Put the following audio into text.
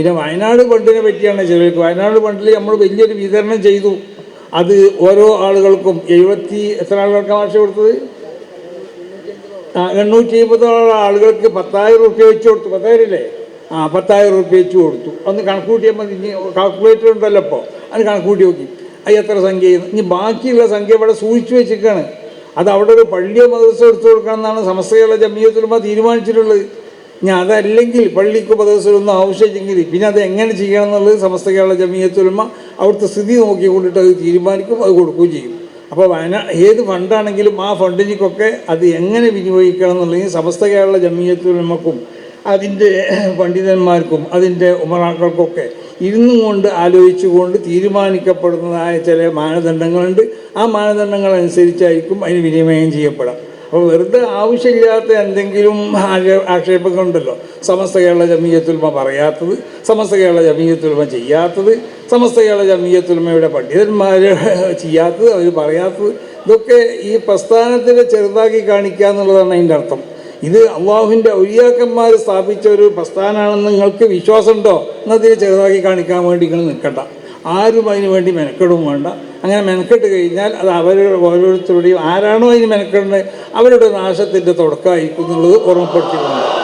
പിന്നെ വയനാട് ഫണ്ടിനെ പറ്റിയാണ് ചിലർക്ക് വയനാട് ഫണ്ടിൽ നമ്മൾ വലിയൊരു വിതരണം ചെയ്തു. അത് ഓരോ ആളുകൾക്കും എഴുപത്തി എത്ര ആളുകൾക്ക് ആവശ്യ കൊടുത്തത്? എണ്ണൂറ്റി എഴുപത്തോളം ആളുകൾക്ക് പത്തായിരം റുപ്യ വെച്ച് കൊടുത്തു. പത്തായിരം ഇല്ലേ ആ പത്തായിരം റുപ്യ വെച്ച് കൊടുത്തു. ഒന്ന് കണക്ക് കൂട്ടിയപ്പോൾ ഇനി കാൽക്കുലേറ്റർ ഉണ്ടല്ലോ ഇപ്പോൾ അത് കണക്കൂട്ടി നോക്കി. അത് എത്ര സംഖ്യ? ഇനി ബാക്കിയുള്ള സംഖ്യ ഇവിടെ സൂക്ഷിച്ചു വെച്ചിരിക്കുകയാണ് അത് അവിടെ ഒരു പള്ളിയോ മദ്രസോ എടുത്തു കൊടുക്കണം എന്നാണ് സമസ്തയുള്ള ജമീയത്തുലമ തീരുമാനിച്ചിട്ടുള്ളത്. ഇനി അതല്ലെങ്കിൽ പള്ളിക്ക് ഉപദേശമൊന്നും ആവശ്യമില്ലെങ്കിൽ പിന്നെ അത് എങ്ങനെ ചെയ്യണം എന്നുള്ളത് സമസ്ത കേരള ജമീയത്തുലമ അവിടുത്തെ സ്ഥിതി നോക്കിക്കൊണ്ടിട്ട് അത് തീരുമാനിക്കും അത് കൊടുക്കുകയും ചെയ്യും. അപ്പോൾ വയനാ ഏത് ഫണ്ടാണെങ്കിലും ആ ഫണ്ടിലേക്കൊക്കെ അത് എങ്ങനെ വിനിയോഗിക്കണം എന്നുള്ളത് സമസ്ത കേരള ജമീയത്തുലമക്കും അതിന്റെ പണ്ഡിതന്മാർക്കും അതിന്റെ ഉമറാക്കൾക്കൊക്കെ ഇരുന്നു കൊണ്ട് ആലോചിച്ചുകൊണ്ട് തീരുമാനിക്കപ്പെടുന്നതായ ചില മാനദണ്ഡങ്ങളുണ്ട്. ആ മാനദണ്ഡങ്ങൾ അനുസരിച്ചായിരിക്കും അതിന് വിനിമയം ചെയ്യപ്പെടാം. അപ്പോൾ വെറുതെ ആവശ്യമില്ലാത്ത എന്തെങ്കിലും ആക്ഷേ- ആക്ഷേപങ്ങളുണ്ടല്ലോ സമസ്ത കേരള ജമീയത്തുൽമ പറയാത്തത് സമസ്ത കേരള ജമീയത്തുൽമ ചെയ്യാത്തത് സമസ്ത കേരള ജമീയത്തുൽമയുടെ പണ്ഡിതന്മാർ ചെയ്യാത്തത് അവർ പറയാത്തത് ഇതൊക്കെ ഈ പ്രസ്ഥാനത്തിനെ ചെറുതാക്കി കാണിക്കുക എന്നുള്ളതാണ് അതിന്റെ അർത്ഥം. ഇത് അള്ളാഹുവിന്റെ ഔലിയാക്കന്മാർ സ്ഥാപിച്ച ഒരു പ്രസ്ഥാനമാണെന്ന് നിങ്ങൾക്ക് വിശ്വാസമുണ്ടോ? എന്നതിനെ ചെറുതാക്കി കാണിക്കാൻ വേണ്ടി നിങ്ങൾ നിൽക്കണ്ട. ആരും അതിനു വേണ്ടി മെനക്കെടും വേണ്ട. അങ്ങനെ മെനക്കെട്ട് കഴിഞ്ഞാൽ അത് അവരുടെ ഓരോരുത്തരുടെയും ആരാണോ അതിന് മെനക്കെടുന്നത് അവരുടെ നാശത്തിന്റെ തുടക്കമായിരിക്കും എന്നുള്ളത് ഓർമ്മപ്പെടുത്തിയിട്ടുണ്ട്